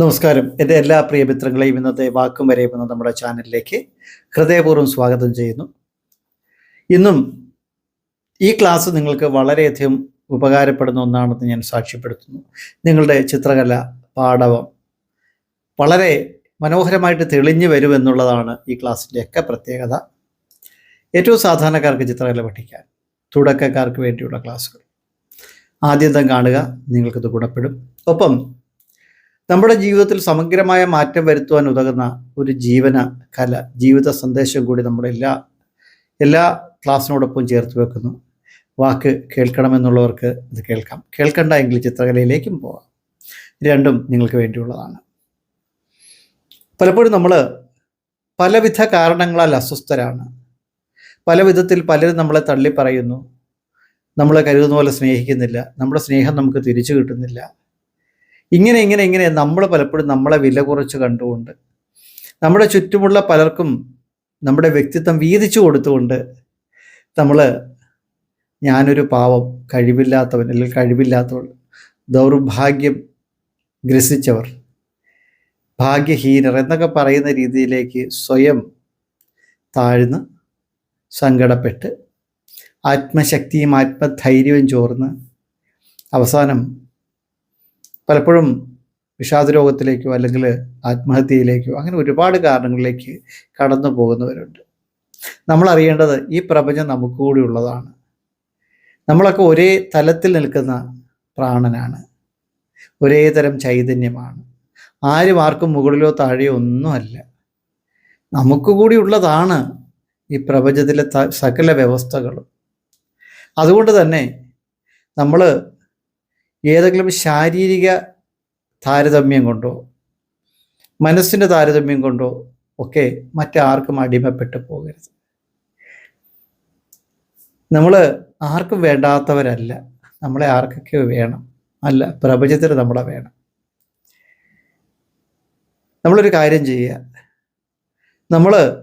നമസ്കാരം. എന്റെ എല്ലാ പ്രിയ മിത്രങ്ങളെയും ഇന്നത്തെ വാക്കും വരെയും എന്ന നമ്മുടെ ചാനലിലേക്ക് ഹൃദയപൂർവം സ്വാഗതം ചെയ്യുന്നു. ഇന്നും ഈ ക്ലാസ് നിങ്ങൾക്ക് വളരെയധികം ഉപകാരപ്പെടുന്ന ഒന്നാണെന്ന് ഞാൻ സാക്ഷ്യപ്പെടുത്തുന്നു. നിങ്ങളുടെ ചിത്രകല പാഠവം വളരെ മനോഹരമായിട്ട് തെളിഞ്ഞു വരുമെന്നുള്ളതാണ് ഈ ക്ലാസ്സിന്റെയൊക്കെ പ്രത്യേകത. ഏറ്റവും സാധാരണക്കാർക്ക് ചിത്രകല പഠിക്കാൻ തുടക്കക്കാർക്ക് വേണ്ടിയുള്ള ക്ലാസ്സുകൾ. ആദ്യന്തം കാണുക നിങ്ങൾക്കത് ഗുണപ്പെടും. ഒപ്പം നമ്മുടെ ജീവിതത്തിൽ സമഗ്രമായ മാറ്റം വരുത്തുവാൻ ഉതകുന്ന ഒരു ജീവന കല ജീവിത സന്ദേശം കൂടി നമ്മുടെ എല്ലാ എല്ലാ ക്ലാസ്സിനോടൊപ്പം ചേർത്ത് വെക്കുന്നു. വാക്ക് കേൾക്കണമെന്നുള്ളവർക്ക് ഇത് കേൾക്കാം. കേൾക്കണ്ട എങ്കിൽ ചിത്രകലയിലേക്കും പോകാം. രണ്ടും നിങ്ങൾക്ക് വേണ്ടിയുള്ളതാണ്. പലപ്പോഴും നമ്മൾ പലവിധ കാരണങ്ങളാൽ അസ്വസ്ഥരാണ്. പല വിധത്തിൽ പലരും നമ്മളെ തള്ളി പറയുന്നു നമ്മളെ കരുതുന്ന പോലെ സ്നേഹിക്കുന്നില്ല. നമ്മുടെ സ്നേഹം നമുക്ക് തിരിച്ചു കിട്ടുന്നില്ല. ഇങ്ങനെ ഇങ്ങനെ ഇങ്ങനെ നമ്മൾ പലപ്പോഴും നമ്മളെ വില കുറച്ച് കണ്ടുകൊണ്ട് നമ്മുടെ ചുറ്റുമുള്ള പലർക്കും നമ്മുടെ വ്യക്തിത്വം വീതിച്ചു കൊടുത്തുകൊണ്ട് നമ്മൾ ഞാനൊരു പാവം കഴിവില്ലാത്തവൻ അല്ലെങ്കിൽ കഴിവില്ലാത്തവൾ ദൗർഭാഗ്യം ഗ്രസിച്ചവർ ഭാഗ്യഹീനർ എന്നൊക്കെ പറയുന്ന രീതിയിലേക്ക് സ്വയം താഴ്ന്ന് സങ്കടപ്പെട്ട് ആത്മശക്തിയും ആത്മധൈര്യവും ചോർന്ന് അവസാനം പലപ്പോഴും വിഷാദരോഗത്തിലേക്കോ അല്ലെങ്കിൽ ആത്മഹത്യയിലേക്കോ അങ്ങനെ ഒരുപാട് കാരണങ്ങളിലേക്ക് കടന്നു പോകുന്നവരുണ്ട്. നമ്മൾ അറിയേണ്ടത് ഈ പ്രപഞ്ചം നമുക്ക് കൂടി ഉള്ളതാണ്. നമ്മളൊക്കെ ഒരേ തലത്തിൽ നിൽക്കുന്ന പ്രാണനാണ്. ഒരേ തരം ചൈതന്യമാണ്. ആരും ആർക്കും മുകളിലോ താഴെയോ ഒന്നുമല്ല. നമുക്ക് കൂടി ഉള്ളതാണ് ഈ പ്രപഞ്ചത്തിലെ സകല വ്യവസ്ഥകളും. അതുകൊണ്ട് തന്നെ നമ്മൾ ഏതെങ്കിലും ശാരീരിക താരതമ്യം കൊണ്ടോ മനസ്സിന്റെ താരതമ്യം കൊണ്ടോ ഒക്കെ മറ്റാർക്കും അടിമപ്പെട്ടു പോകരുത്. നമ്മൾ ആർക്കും വേണ്ടാത്തവരല്ല. നമ്മളെ ആർക്കൊക്കെ വേണം. അല്ല പ്രപഞ്ചത്തിന് നമ്മളെ വേണം. നമ്മളൊരു കാര്യം ചെയ്യുക. നമ്മൾ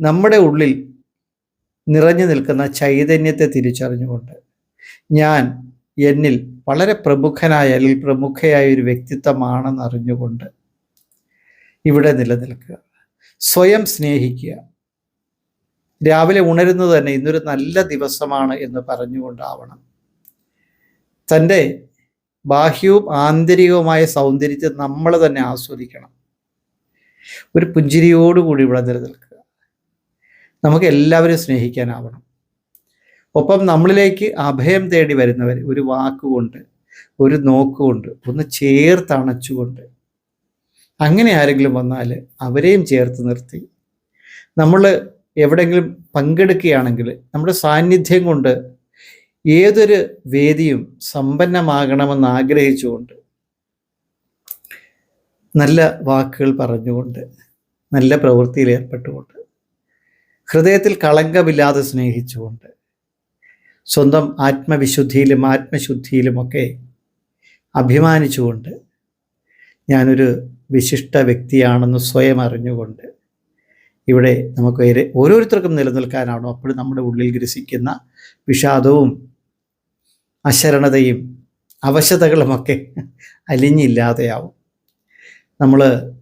നമ്മുടെ ഉള്ളിൽ നിറഞ്ഞു നിൽക്കുന്ന ചൈതന്യത്തെ തിരിച്ചറിഞ്ഞുകൊണ്ട് ഞാൻ എന്നിൽ വളരെ പ്രമുഖനായ അല്ലെങ്കിൽ പ്രമുഖയായ ഒരു വ്യക്തിത്വമാണെന്ന് അറിഞ്ഞുകൊണ്ട് ഇവിടെ നിലനിൽക്കുക. സ്വയം സ്നേഹിക്കുക. രാവിലെ ഉണരുന്നത് തന്നെ ഇന്നൊരു നല്ല ദിവസമാണ് എന്ന് പറഞ്ഞുകൊണ്ടാവണം. തന്റെ ബാഹ്യവും ആന്തരികവുമായ സൗന്ദര്യത്തെ നമ്മൾ തന്നെ ആസ്വദിക്കണം. ഒരു പുഞ്ചിരിയോടുകൂടി ഇവിടെ നിലനിൽക്കുക. നമുക്ക് എല്ലാവരും സ്നേഹിക്കാനാവണം. ഒപ്പം നമ്മളിലേക്ക് അഭയം തേടി വരുന്നവർ ഒരു വാക്കുകൊണ്ട് ഒരു നോക്കുകൊണ്ട് ഒന്ന് ചേർത്തണച്ചുകൊണ്ട്. അങ്ങനെ ആരെങ്കിലും വന്നാൽ അവരെയും ചേർത്ത് നിർത്തി. നമ്മൾ എവിടെയെങ്കിലും പങ്കെടുക്കുകയാണെങ്കിൽ നമ്മുടെ സാന്നിധ്യം കൊണ്ട് ഏതൊരു വേദിയും സമ്പന്നമാകണമെന്ന് ആഗ്രഹിച്ചുകൊണ്ട് നല്ല വാക്കുകൾ പറഞ്ഞുകൊണ്ട് നല്ല പ്രവൃത്തിയിൽ ഏർപ്പെട്ടുകൊണ്ട് ഹൃദയത്തിൽ കളങ്കമില്ലാതെ സ്നേഹിച്ചുകൊണ്ട് സ്വന്തം ആത്മവിശുദ്ധിയിലും ആത്മശുദ്ധിയിലുമൊക്കെ അഭിമാനിച്ചുകൊണ്ട് ഞാനൊരു വിശിഷ്ട വ്യക്തിയാണെന്ന് സ്വയം അറിഞ്ഞുകൊണ്ട് ഇവിടെ നമുക്ക് ഓരോരുത്തർക്കും നിലനിൽക്കാനാണോ അപ്പോൾ നമ്മുടെ ഉള്ളിൽ ഗ്രസിക്കുന്ന വിഷാദവും അശരണതയും അവശതകളുമൊക്കെ അലിഞ്ഞില്ലാതെയാവും. നമ്മൾ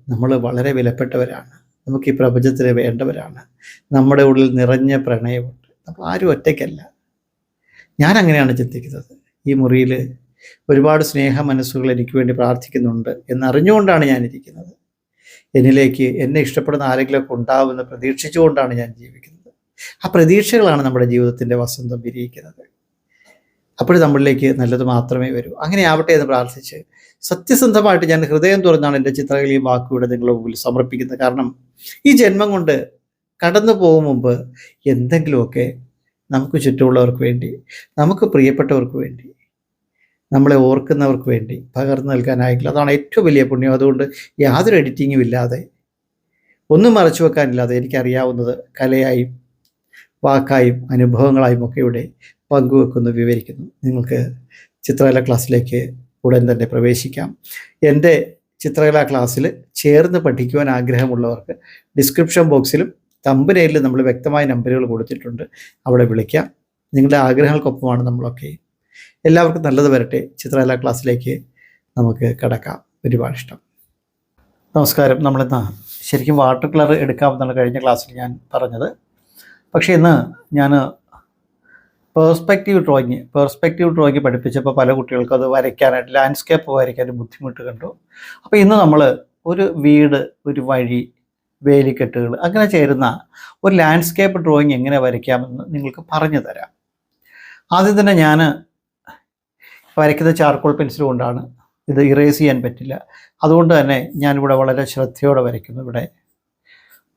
നമ്മൾ വളരെ വിലപ്പെട്ടവരാണ്. നമുക്ക് ഈ പ്രപഞ്ചത്തിന് വേണ്ടവരാണ്. നമ്മുടെ ഉള്ളിൽ നിറഞ്ഞ പ്രണയമുണ്ട്. നമ്മൾ ആരും ഒറ്റയ്ക്കല്ല. ഞാൻ അങ്ങനെയാണ് ചിന്തിക്കുന്നത്. ഈ മുറിയിൽ ഒരുപാട് സ്നേഹ മനസ്സുകൾ എനിക്ക് വേണ്ടി പ്രാർത്ഥിക്കുന്നുണ്ട് എന്നറിഞ്ഞുകൊണ്ടാണ് ഞാനിരിക്കുന്നത്. എന്നിലേക്ക് എന്നെ ഇഷ്ടപ്പെടുന്ന ആരെങ്കിലുമൊക്കെ ഉണ്ടാവുമെന്ന് പ്രതീക്ഷിച്ചുകൊണ്ടാണ് ഞാൻ ജീവിക്കുന്നത്. ആ പ്രതീക്ഷകളാണ് നമ്മുടെ ജീവിതത്തിന്റെ വസന്തം വിരിയിക്കുന്നത്. അപ്പോൾ നമ്മളിലേക്ക് നല്ലത് മാത്രമേ വരൂ. അങ്ങനെ ആവട്ടെ എന്ന് പ്രാർത്ഥിച്ച് സത്യസന്ധമായിട്ട് ഞാൻ ഹൃദയം തുറന്നാണ് എന്റെ ചിത്രകലയും വാക്കുകൂടെ നിങ്ങളുടെ മുമ്പിൽ സമർപ്പിക്കുന്നത്. കാരണം ഈ ജന്മം കൊണ്ട് കടന്നു പോകും മുമ്പ് എന്തെങ്കിലുമൊക്കെ നമുക്ക് ചുറ്റുമുള്ളവർക്ക് വേണ്ടി നമുക്ക് പ്രിയപ്പെട്ടവർക്ക് വേണ്ടി നമ്മളെ ഓർക്കുന്നവർക്ക് വേണ്ടി പകർന്നു നൽകാനായിട്ടില്ല. അതാണ് ഏറ്റവും വലിയ പുണ്യം. അതുകൊണ്ട് യാതൊരു എഡിറ്റിങ്ങും ഇല്ലാതെ ഒന്നും മറച്ചു വെക്കാനില്ലാതെ എനിക്കറിയാവുന്നത് കലയായും വാക്കായും അനുഭവങ്ങളായും ഒക്കെ ഇവിടെ പങ്കുവെക്കുന്നു വിവരിക്കുന്നു. നിങ്ങൾക്ക് ചിത്രകല ക്ലാസ്സിലേക്ക് ഉടൻ തന്നെ പ്രവേശിക്കാം. എന്റെ ചിത്രകലാ ക്ലാസ്സിൽ ചേർന്ന് പഠിക്കുവാൻ ആഗ്രഹമുള്ളവർക്ക് ഡിസ്ക്രിപ്ഷൻ ബോക്സിലും തമ്പനയിലും നമ്മൾ വ്യക്തമായ നമ്പറുകൾ കൊടുത്തിട്ടുണ്ട്. അവിടെ വിളിക്കാം. നിങ്ങളുടെ ആഗ്രഹങ്ങൾക്കൊപ്പമാണ് നമ്മളൊക്കെ. എല്ലാവർക്കും നല്ലത് വരട്ടെ. ചിത്രകലാ ക്ലാസ്സിലേക്ക് നമുക്ക് കിടക്കാം. ഒരുപാട് ഇഷ്ടം. നമസ്കാരം. നമ്മളിന്ന് ശരിക്കും വാട്ടർ കളർ എടുക്കാമെന്നാണ് കഴിഞ്ഞ ക്ലാസ്സിൽ ഞാൻ പറഞ്ഞത്. പക്ഷേ ഇന്ന് ഞാൻ പേഴ്സ്പെക്റ്റീവ് ഡ്രോയിങ് പേഴ്സ്പെക്റ്റീവ് ഡ്രോയിങ് പഠിപ്പിച്ചപ്പോൾ പല കുട്ടികൾക്കും അത് വരയ്ക്കാനായിട്ട് ലാൻഡ്സ്കേപ്പ് വരയ്ക്കാൻ ബുദ്ധിമുട്ട് കണ്ടു. അപ്പോൾ ഇന്ന് നമ്മൾ ഒരു വീട് ഒരു വഴി വേലിക്കെട്ടുകൾ അങ്ങനെ ചേരുന്ന ഒരു ലാൻഡ്സ്കേപ്പ് ഡ്രോയിങ് എങ്ങനെ വരയ്ക്കാമെന്ന് നിങ്ങൾക്ക് പറഞ്ഞു തരാം. ആദ്യം തന്നെ ഞാൻ വരയ്ക്കുന്ന ചാർക്കോൾ പെൻസിൽ കൊണ്ടാണ് ഇത് ഇറേസ് ചെയ്യാൻ പറ്റില്ല. അതുകൊണ്ട് തന്നെ ഞാനിവിടെ വളരെ ശ്രദ്ധയോടെ വരയ്ക്കുന്നു. ഇവിടെ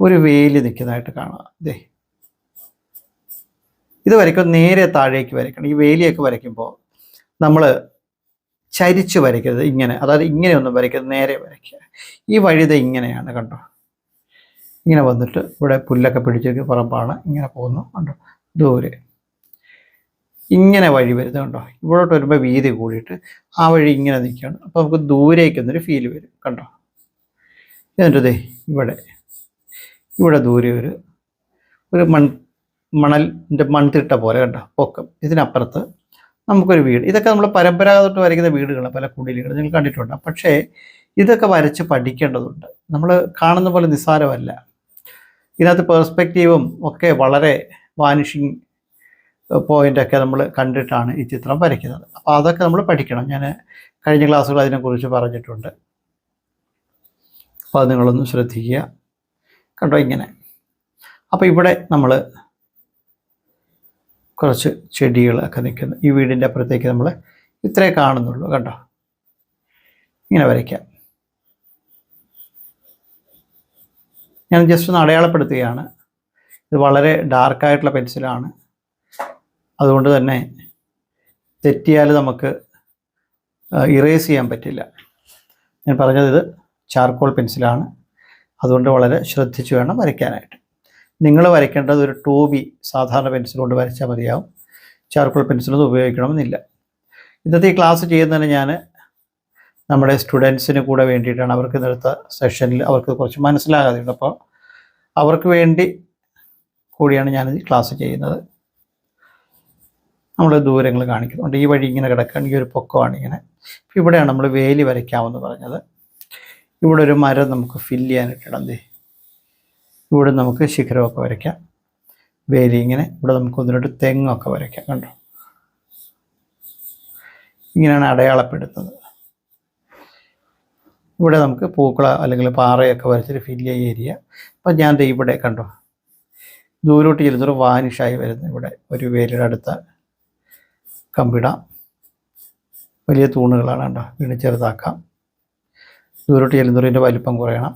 ഒരു വേലി നിൽക്കുന്നതായിട്ട് കാണാം. ഇതേ ഇത് വരയ്ക്കുമ്പോൾ നേരെ താഴേക്ക് വരയ്ക്കണം. ഈ വേലിയൊക്കെ വരയ്ക്കുമ്പോൾ നമ്മൾ ചരിച്ച് വരയ്ക്കരുത് ഇങ്ങനെ. അതായത് ഇങ്ങനെയൊന്നും വരയ്ക്കരുത് നേരെ വരയ്ക്കുക. ഈ വഴിത ഇങ്ങനെയാണ് കണ്ടോ? ഇങ്ങനെ വന്നിട്ട് ഇവിടെ പുല്ലൊക്കെ പിടിച്ചൊക്കെ പറമ്പാണ്. ഇങ്ങനെ പോകുന്നു. കണ്ടോ? ദൂരെ. ഇങ്ങനെ വഴി വരുന്നത് കണ്ടോ? ഇവിടോട്ട് വരുമ്പോൾ വീതി കൂടിയിട്ട് ആ വഴി ഇങ്ങനെ നിൽക്കുകയാണ്. അപ്പോൾ നമുക്ക് ദൂരേക്ക് എന്നൊരു ഫീൽ വരും. കണ്ടോ? എന്നിട്ട് ഇവിടെ. ഇവിടെ ദൂരെ ഒരു ഒരു മൺ മണലിന്റെ മൺതിട്ട പോലെ കണ്ടോ? പൊക്കം. ഇതിനപ്പുറത്ത് നമുക്കൊരു വീട്. ഇതൊക്കെ നമ്മൾ പരമ്പരാഗതമായിട്ട് വരയ്ക്കുന്ന വീടുകളാണ്. പല കുടിലുകൾ. നിങ്ങൾ കണ്ടിട്ടുണ്ട് പക്ഷേ ഇതൊക്കെ വരച്ച് പഠിക്കേണ്ടതുണ്ട്. നമ്മൾ കാണുന്ന പോലെ നിസ്സാരമല്ല. ഇതിനകത്ത് പേഴ്സ്പെക്റ്റീവും ഒക്കെ വളരെ വാനിഷിങ് പോയിന്റൊക്കെ നമ്മൾ കണ്ടിട്ടാണ് ഈ ചിത്രം വരയ്ക്കുന്നത്. അപ്പോൾ അതൊക്കെ നമ്മൾ പഠിക്കണം. ഞാൻ കഴിഞ്ഞ ക്ലാസ്സുകൾ അതിനെക്കുറിച്ച് പറഞ്ഞിട്ടുണ്ട്. അപ്പോൾ അത് നിങ്ങളൊന്ന് ശ്രദ്ധിക്കുക. കണ്ടോ ഇങ്ങനെ. അപ്പോൾ ഇവിടെ നമ്മൾ കുറച്ച് ചെടികളൊക്കെ നിൽക്കുന്നു. ഈ വീടിന്റെ അപ്പുറത്തേക്ക് നമ്മൾ ഇത്രേ കാണുന്നുള്ളൂ. കണ്ടോ? ഇങ്ങനെ വരയ്ക്കാം. ഞാൻ ജസ്റ്റ് ഒന്ന് അടയാളപ്പെടുത്തുകയാണ്. ഇത് വളരെ ഡാർക്കായിട്ടുള്ള പെൻസിലാണ് അതുകൊണ്ട് തന്നെ തെറ്റിയാൽ നമുക്ക് ഇറേസ് ചെയ്യാൻ പറ്റില്ല. ഞാൻ പറഞ്ഞത് ഇത് ചാർക്കോൾ പെൻസിലാണ് അതുകൊണ്ട് വളരെ ശ്രദ്ധിച്ച് വേണം വരയ്ക്കാനായിട്ട്. നിങ്ങൾ വരയ്ക്കേണ്ടത് ഒരു ടൂ ബി സാധാരണ പെൻസിൽ കൊണ്ട് വരച്ചാൽ മതിയാവും. ചാർക്കോൾ പെൻസിലൊന്നും ഉപയോഗിക്കണമെന്നില്ല. ഇന്നത്തെ ഈ ക്ലാസ് ചെയ്യുന്നതിന് ഞാൻ നമ്മുടെ സ്റ്റുഡൻസിന് കൂടെ വേണ്ടിയിട്ടാണ് അവർക്ക് ഇന്നത്തെ സെഷനിൽ അവർക്ക് കുറച്ച് മനസ്സിലാകാതെയുണ്ട് അപ്പോൾ അവർക്ക് വേണ്ടി കൂടിയാണ് ഞാൻ ക്ലാസ് ചെയ്യുന്നത്. നമ്മൾ ദൂരങ്ങൾ കാണിക്കുന്നുണ്ട്. ഈ വഴി ഇങ്ങനെ കിടക്കുകയാണ്. ഈ ഒരു പൊക്കമാണ് ഇങ്ങനെ. ഇവിടെയാണ് നമ്മൾ വേലി വരയ്ക്കാമെന്ന് പറഞ്ഞത്. ഇവിടെ ഒരു മരം നമുക്ക് ഫില്ല് ചെയ്യാനായിട്ട് ഇടാം ദേ. ഇവിടെ നമുക്ക് ശിഖരമൊക്കെ വരയ്ക്കാം. വേലി ഇങ്ങനെ. ഇവിടെ നമുക്ക് ഒന്ന് തെങ്ങൊക്കെ വരയ്ക്കാം. കണ്ടോ? ഇങ്ങനെയാണ് അടയാളപ്പെടുത്തുന്നത്. ഇവിടെ നമുക്ക് പൂക്കള അല്ലെങ്കിൽ പാറയൊക്കെ വരച്ചിട്ട് ഫില്ല് ഏരിയ അപ്പം ഞാൻ ഇവിടെ കണ്ടോ ദൂരോട്ട് ചെല്ലുന്നൊരു വാനിഷായി വരുന്നു ഇവിടെ ഒരു വേലിയുടെ അടുത്ത കമ്പിടാം. വലിയ തൂണുകളാണ് കണ്ടോ വീണ് ചെറുതാക്കാം. ദൂരോട്ട് ചെല്ലുന്നൊരു വലിപ്പം കുറയണം.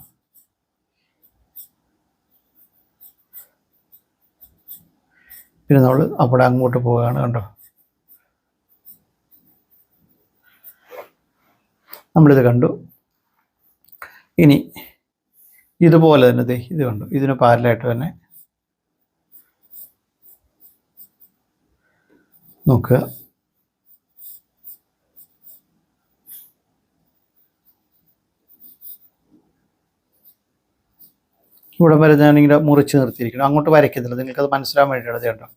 പിന്നെ നമ്മൾ അവിടെ അങ്ങോട്ട് പോവുകയാണ് കണ്ടോ. നമ്മളിത് കണ്ടു. ഇനി ഇതുപോലെ തന്നെ ദേ ഇത് കണ്ടു? ഇതിന് പാരലായിട്ട് തന്നെ നോക്കുക. ഇവിടെ വരെ ഞാനിങ്ങനെ മുറിച്ച് നിർത്തിയിരിക്കണം അങ്ങോട്ട് വരയ്ക്കുന്നില്ല നിങ്ങൾക്കത് മനസ്സിലാൻ വേണ്ടിയാണ് ചേട്ടോ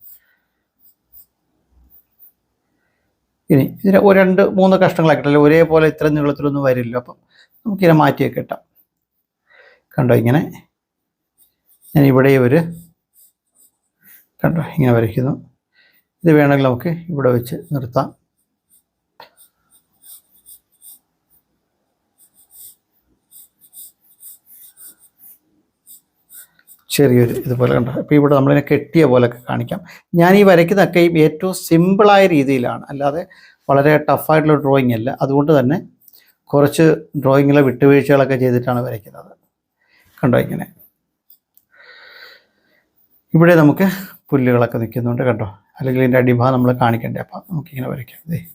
ഇനി ഇതിന് രണ്ട് മൂന്ന് കഷ്ണങ്ങളാക്കിയിട്ടല്ലേ? ഒരേപോലെ ഇത്ര നീളത്തിലൊന്നും വരില്ല. അപ്പം നമുക്കിതിനെ മാറ്റിയൊക്കെ ഇട്ടാം. കണ്ടോ ഇങ്ങനെ? ഞാൻ ഇവിടെ ഒരു കണ്ടോ? ഇങ്ങനെ വരയ്ക്കുന്നു. ഇത് വേണമെങ്കിൽ നമുക്ക് ഇവിടെ വെച്ച് നിർത്താം. ചെറിയൊരു ഇതുപോലെ കണ്ടോ? അപ്പോൾ ഇവിടെ നമ്മളിനെ കെട്ടിയ പോലെയൊക്കെ കാണിക്കാം. ഞാൻ ഈ വരയ്ക്കുന്നതൊക്കെ ഏറ്റവും സിമ്പിളായ രീതിയിലാണ്. അല്ലാതെ വളരെ ടഫായിട്ടുള്ള ഡ്രോയിങ് അല്ല. അതുകൊണ്ട് തന്നെ കുറച്ച് ഡ്രോയിങ്ങിലെ വിട്ടുവീഴ്ചകളൊക്കെ ചെയ്തിട്ടാണ് വരയ്ക്കുന്നത്. കണ്ടോ ഇങ്ങനെ? ഇവിടെ നമുക്ക് പുല്ലുകളൊക്കെ നിൽക്കുന്നുണ്ട് കണ്ടോ? അല്ലെങ്കിൽ ഇതിന്റെ അടിഭാഗം നമ്മൾ കാണിക്കണ്ടേ? അപ്പം നമുക്കിങ്ങനെ വരയ്ക്കാം. ദേ.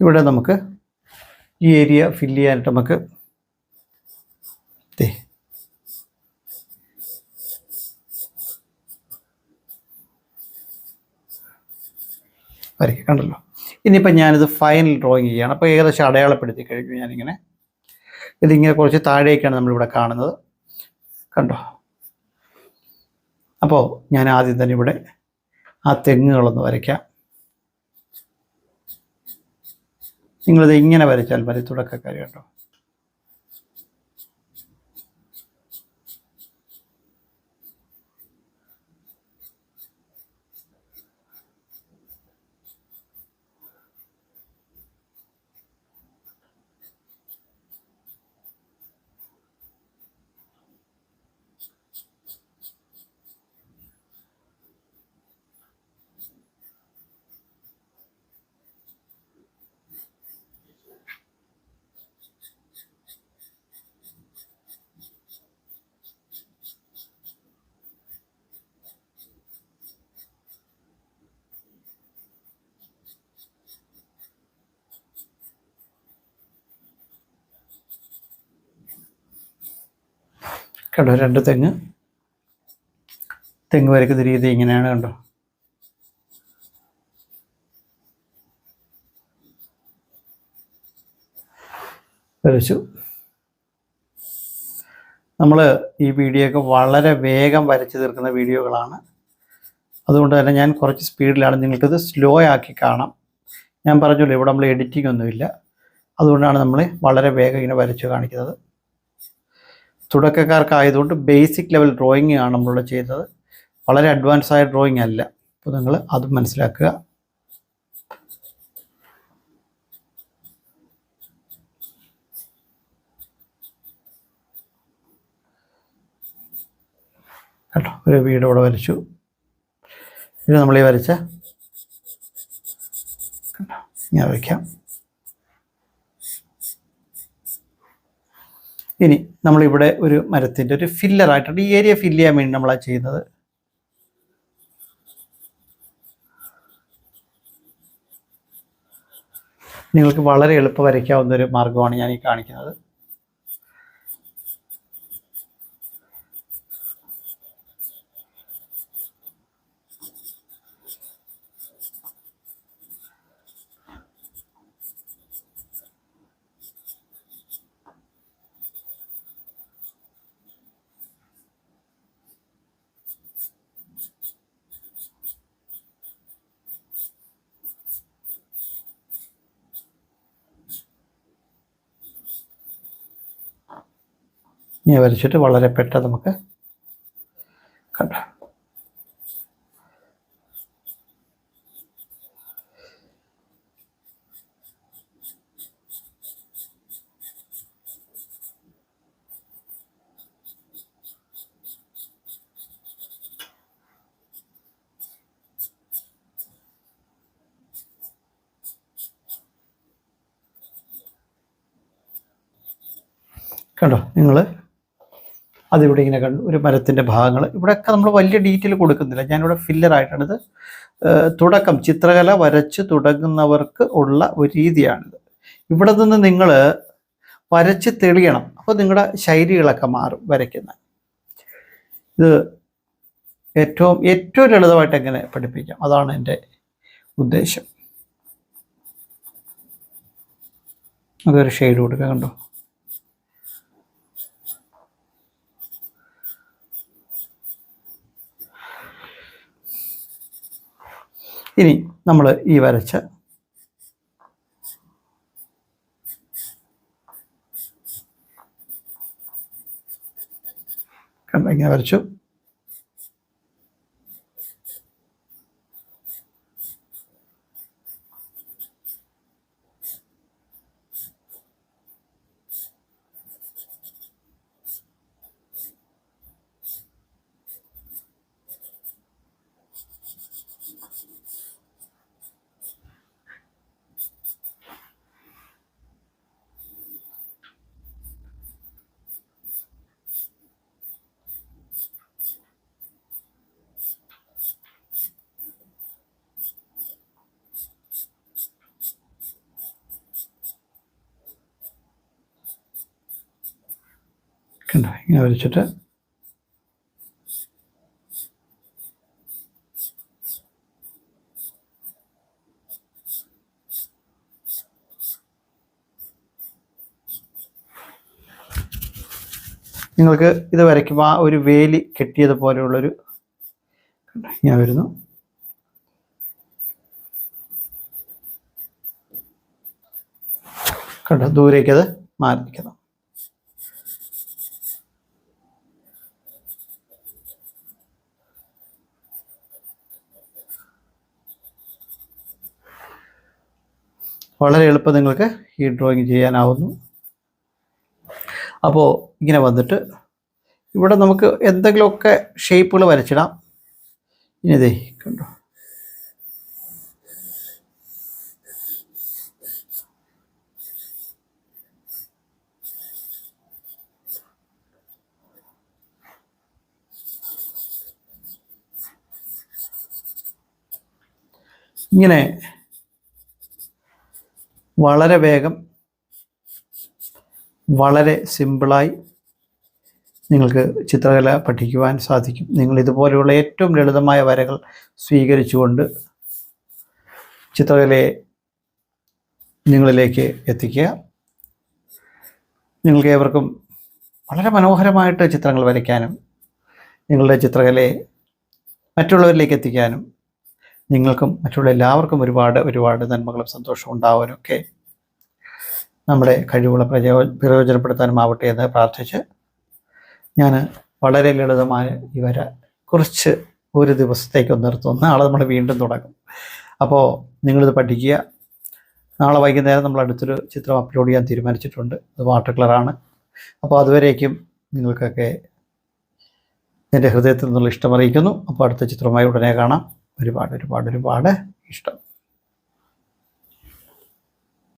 ഇവിടെ നമുക്ക് ഈ ഏരിയ ഫില്ല് ചെയ്യാനായിട്ട് നമുക്ക് ദേ വരയ്ക്കുക കണ്ടല്ലോ ഇനിയിപ്പോൾ ഞാനിത് ഫൈനൽ ഡ്രോയിങ് ചെയ്യുകയാണ് അപ്പോൾ ഏകദേശം അടയാളപ്പെടുത്തി കഴിഞ്ഞു ഞാനിങ്ങനെ. ഇതിങ്ങനെ കുറച്ച് താഴേക്കാണ് നമ്മളിവിടെ കാണുന്നത്. കണ്ടോ? അപ്പോൾ ഞാൻ ആദ്യം തന്നെ ഇവിടെ ആ തെങ്ങുകളൊന്ന് വരയ്ക്കാം. നിങ്ങളിത് ഇങ്ങനെ വരച്ചാൽ മതി തുടക്കക്കാർ കേട്ടോ കണ്ടോ? രണ്ട് തെങ്ങ്. തെങ്ങ് വരയ്ക്കുന്ന രീതി ഇങ്ങനെയാണ് കണ്ടോ? വരച്ചു. നമ്മൾ ഈ വീഡിയോ ഒക്കെ വളരെ വേഗം വരച്ചു തീർക്കുന്ന വീഡിയോകളാണ്. അതുകൊണ്ട് തന്നെ ഞാൻ കുറച്ച് സ്പീഡിലാണ് നിങ്ങൾക്കിത് സ്ലോ ആക്കി കാണാം. ഞാൻ പറഞ്ഞല്ലോ ഇവിടെ നമ്മൾ എഡിറ്റിംഗ് ഒന്നുമില്ല. അതുകൊണ്ടാണ് നമ്മൾ വളരെ വേഗം ഇങ്ങനെ വരച്ചു കാണിക്കുന്നത്. തുടക്കക്കാർക്കായതുകൊണ്ട് ബേസിക് ലെവൽ ഡ്രോയിങ് ആണ് നമ്മളിവിടെ ചെയ്തത്. വളരെ അഡ്വാൻസ് ആയ ഡ്രോയിങ് അല്ല. അപ്പോൾ നിങ്ങൾ അത് മനസ്സിലാക്കുക. കേട്ടോ ഒരു വീട് ഇവിടെ വരച്ചു ഇത് നമ്മൾ ഈ വരച്ച കേട്ടോ ഇങ്ങനെ വയ്ക്കാം. ഇനി നമ്മളിവിടെ ഒരു മരത്തിന്റെ ഒരു ഫില്ലറായിട്ടുണ്ട് ഈ ഏരിയ ഫില്ല് ചെയ്യാൻ വേണ്ടി നമ്മളാ ചെയ്യുന്നത്. നിങ്ങൾക്ക് വളരെ എളുപ്പം വരയ്ക്കാവുന്ന ഒരു മാർഗമാണ് ഞാൻ ഈ കാണിക്കുന്നത്. ഇങ്ങനെ വരച്ചിട്ട് വളരെ പെട്ടെന്ന് നമുക്ക് കണ്ടോ. കണ്ടോ? നിങ്ങൾ അതിവിടെ ഇങ്ങനെ കണ്ടു ഒരു മരത്തിന്റെ ഭാഗങ്ങൾ. ഇവിടെയൊക്കെ നമ്മൾ വലിയ ഡീറ്റെയിൽ കൊടുക്കുന്നില്ല. ഞാനിവിടെ ഫില്ലറായിട്ടാണ് ഇത് ഏഹ് തുടക്കം ചിത്രകല വരച്ച് തുടങ്ങുന്നവർക്ക് ഉള്ള ഒരു രീതിയാണിത്. ഇവിടെ നിന്ന് നിങ്ങൾ വരച്ച് തെളിയണം. അപ്പോൾ നിങ്ങളുടെ ശൈലികളൊക്കെ മാറും വരയ്ക്കുന്ന. ഇത് ഏറ്റവും ഏറ്റവും ലളിതമായിട്ട് എങ്ങനെ പഠിപ്പിക്കാം? അതാണ് എന്റെ ഉദ്ദേശം. അതൊരു ഷെയ്ഡ് കൊടുക്കുക കണ്ടോ? ഇനി നമ്മൾ ഈ വരച്ച ഇങ്ങനെ വരച്ചു. കണ്ട? ഇങ്ങനെ വരച്ചിട്ട് നിങ്ങൾക്ക് ഇത് വരയ്ക്കുമ്പോൾ ആ ഒരു വേലി കെട്ടിയത് പോലെയുള്ളൊരു ഞാൻ വരുന്നു. കണ്ടോ? ദൂരേക്കത് മാറിക്കണം വളരെ എളുപ്പം നിങ്ങൾക്ക് ഈ ഡ്രോയിങ് ചെയ്യാനാവുന്നു. അപ്പോൾ ഇങ്ങനെ വന്നിട്ട് ഇവിടെ നമുക്ക് എന്തെങ്കിലുമൊക്കെ ഷേപ്പുകൾ വരച്ചിടാം. ഇനി ഇതേ കണ്ടോ? ഇങ്ങനെ വളരെ വേഗം വളരെ സിമ്പിളായി നിങ്ങൾക്ക് ചിത്രകല പഠിക്കുവാൻ സാധിക്കും. നിങ്ങൾ ഇതുപോലെയുള്ള ഏറ്റവും ലളിതമായ വരകൾ സ്വീകരിച്ചുകൊണ്ട് ചിത്രകലയെ നിങ്ങളിലേക്ക് എത്തിക്കുക. നിങ്ങൾക്ക് ഏവർക്കും വളരെ മനോഹരമായിട്ട് ചിത്രങ്ങൾ വരയ്ക്കാനും നിങ്ങളുടെ ചിത്രകലയെ മറ്റുള്ളവരിലേക്ക് എത്തിക്കാനും നിങ്ങൾക്കും മറ്റുള്ള എല്ലാവർക്കും ഒരുപാട് ഒരുപാട് നന്മകളും സന്തോഷവും ഉണ്ടാവാനൊക്കെ നമ്മുടെ കഴിവുകളെ പ്രയോ പ്രയോജനപ്പെടുത്താനുമാവട്ടെ എന്ന് പ്രാർത്ഥിച്ച് ഞാൻ വളരെ ലളിതമായ ഇവരെ കുറച്ച് ഒരു ദിവസത്തേക്ക് നിർത്തും. നാളെ നമ്മൾ വീണ്ടും തുടങ്ങും. അപ്പോൾ നിങ്ങളിത് പഠിക്കുക. നാളെ വൈകുന്നേരം നമ്മൾ അടുത്തൊരു ചിത്രം അപ്ലോഡ് ചെയ്യാൻ തീരുമാനിച്ചിട്ടുണ്ട്. അത് വാട്ടർ കളറാണ് അപ്പോൾ അതുവരേക്കും നിങ്ങൾക്കൊക്കെ എന്റെ ഹൃദയത്തിൽ നിന്നുള്ള ഇഷ്ടം അറിയിക്കുന്നു. അപ്പോൾ അടുത്ത ചിത്രമായി ഉടനെ കാണാം. ഒരുപാട് ഒരുപാട് ഒരുപാട് ഇഷ്ടം.